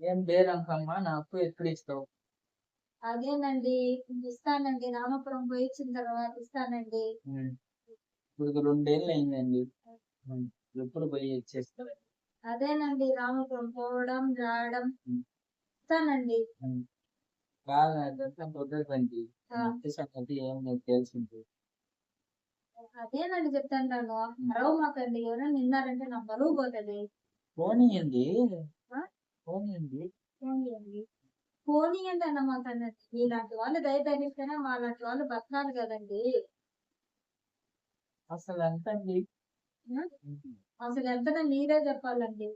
ఏం బేరంకమ్మా నా అప్పు ఎప్పుడు ఇస్తావు? అదేనండి ఇస్తానండి రామపురం పోయి వచ్చిన తర్వాత ఇస్తానండి. ఇప్పుడు రెండేళ్ళు అయిందండి. ఎప్పుడు పోయి ఇచ్చేస్తా అదేనండి రామపురం పోవడం రావడం. ఇస్తానండి. బాగా అదంతా కుదరదండి సంగతి ఏం మీకు తెలిసింది. అదేనండి చెప్తాను అరవ మాకండి ఎవరైనా నిన్నారంటే నా బరువు పోతుంది. పోనీయండి. పోనీయండి. పోనీయండి. అన్నమాట మీలాంటి వాళ్ళు దయతగిస్తేనే మా లాంటి వాళ్ళు బతకాలి కదండి. అసలు ఎంత అండి? అసలు ఎంతనో మీరే చెప్పాలండి.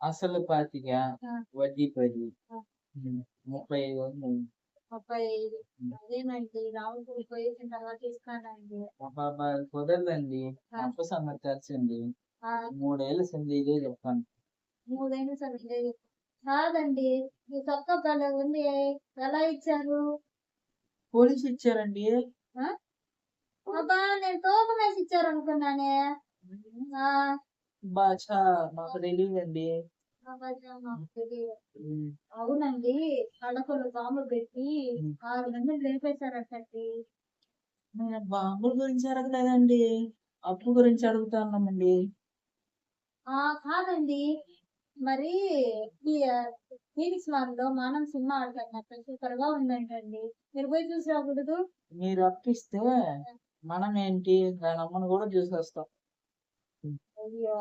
అసలు పాతిక ఆ. వడ్డీ పది. ముప్పై ఐదు వందలు. ముప్పై ఐదు. అదేనండి. రామపురం పోయి వచ్చిన తర్వాత ఇస్తానండి. కుదరదండి. అప్పు సంగతి తెలిసింది మూడేళ్ళు సింది ఇదే చెప్తాను. మూడైనా సరే. కాదండి. ఈ చొక్క భలే ఉంది ఎలా ఇచ్చారు? పోలీసు ఇచ్చారండి. అబ్బా నేను తూకం వేసి ఇచ్చారు అనుకున్నానే బాచా మాకు తెలియదు. ఉమ్. అవునండి. కడపలో బాంబు పెట్టి. ఆరు మందిని లేపేశారటండి. నేను బాంబుల గురించి అడగలేదండి. అప్పు గురించి అడుగుతున్నామండి ఆ కాదండి. మరి ఈ ఫీనిక్స్ మాల్లో మానం సినిమా ఆడుతున్నట్టు సూపర్గా ఉందంటండి. మీరు పోయి చూసి రాకూడదు? మీరు అప్పిస్తే మనం ఏంటి? దాని అమ్మను కూడా చూసేస్తాం. అయ్యో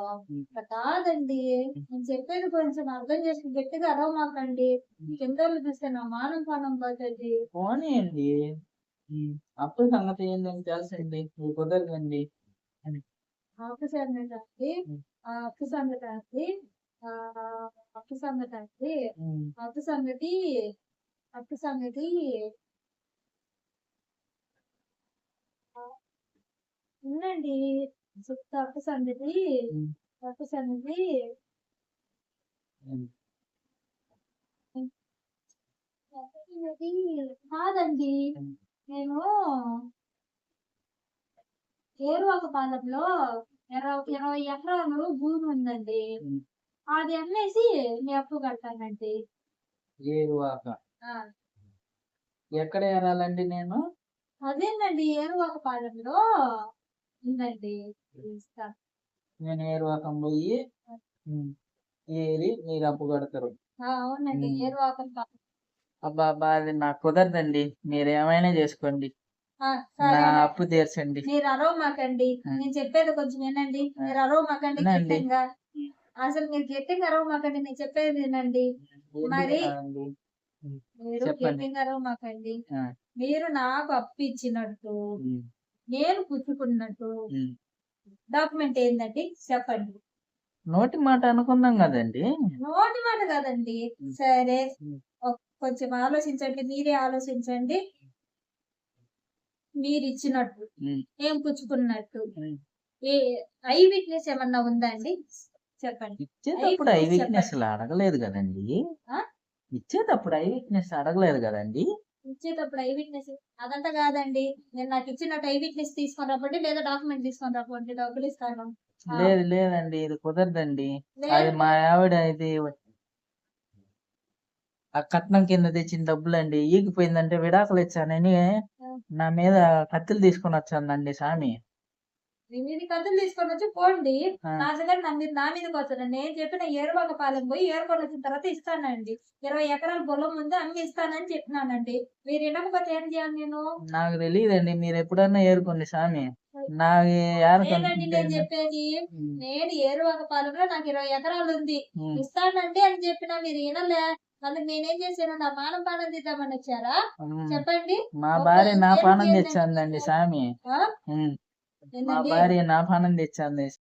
కాదండి. నేను చెప్పేది కొంచెం అర్థం చేసి గట్టిగా అరవమాకండి. కిందలు చూస్తే నా మానం పానం పోతుంది? పోనీయండి. అప్పు సంగతి ఏందని తెలిసింది మీకు కుదరదండి. అప్పు సంగతి అండి. ఆ అప్పు అండి. అప్పు సంగతి అండి. అప్పు సంగతి అప్పు సంగతి ఉందండి అప్పు సంగతి. అప్పు సంగతి కాదండి. నేను ఏరువాక పాలెంలో ఇరవై ఇరవై ఎకరాలు భూమి ఉందండి. అది అమ్మేసి మీ అప్పు కట్టానండి ఏరువాక ఎక్కడ ఏరాలండి నేను? అదేనండి ఏరువాక పాలెంలో ఉందండి. నేను ఏరువాకం పోయి ఏరి మీరు అప్పు కడతారు. అవునండి. ఏరువాక అబ్బా అబ్బా అది నాకు కుదరదండి. మీరు ఏమైనా చేసుకోండి. అప్పు తీర్చండి. మీరు అరవమాకండి. ఆ. నేను చెప్పేది కొంచెం వినండి. మీరు అరవమాకండి వినండి. అసలు మీరు గట్టిగా అరవమాకండి నేను చెప్పేది వినండి. మరి-. మీరు అరవమాకండి ఆ. మీరు నాకు అప్పు ఇచ్చినట్టు ఉమ్, నేను పుచ్చుకున్నట్టు. డాక్యుమెంట్ ఏందండి? చెప్పండి. నోటి మాట అనుకున్నాం కదండి. నోటి మాట కాదండి. సరే. కొంచెం ఆలోచించండి మీరే ఆలోచించండి. మీరు ఇచ్చినట్టు ఏం పుచ్చుకున్నట్టు. ఏ ఐ విట్నెస్ ఏమన్నా ఉందా అండి? చెప్పండి. ఇచ్చేటప్పుడు ఐ వీక్నెస్ అడగలేదు కదండి? ఇచ్చేటప్పుడు ఐ వీక్నెస్ అడగలేదు కదండి. ఇచ్చేటప్పుడు ఐ విట్నెస్ అదంతా కాదండి. నేను నాకు ఇచ్చినట్టు ఐ విట్నెస్ తీసుకొని రాకండి లేదా డాక్యుమెంట్ తీసుకొని రాకండి డబ్బులు ఇస్తాను. లేదు లేదండి. ఇది కుదరదండి. అది మా ఆవిడ ఇది ఆ కట్నం కింద తెచ్చిన డబ్బులండి. ఈగిపోయిందంటే విడాకులు ఇచ్చానని నా మీద కత్తులు తీసుకొని వచ్చానండి స్వామి. మీది కథలు తీసుకొని వచ్చి పోండి. నా దగ్గర నా మీరు నా మీదకి వస్తారు నేను చెప్పిన ఏరువాక పాలెం పోయి ఏరుకొని వచ్చిన తర్వాత ఇస్తానండి. ఇరవై ఎకరాల పొలం ముందు అమ్మి ఇస్తానని చెప్పినానండి. మీరు వినకపోతే ఏం చేయాలి నేను? నాకు తెలియదండి. మీరు ఎప్పుడన్నా ఏరుకోండి స్వామి. నేను చెప్పేది నేను ఏరువాక పాలెంలో నాకు ఇరవై ఎకరాలు ఉంది. ఇస్తానండి అని చెప్పినా మీరు వినలే. అందుకు నేనేం చేశాను? నా మానం పానం తీద్దామని వచ్చారా. చెప్పండి. మా భార్య నా పానం తెచ్చాందండి స్వామి. మా భార్య నా పానం తెచ్చాంది.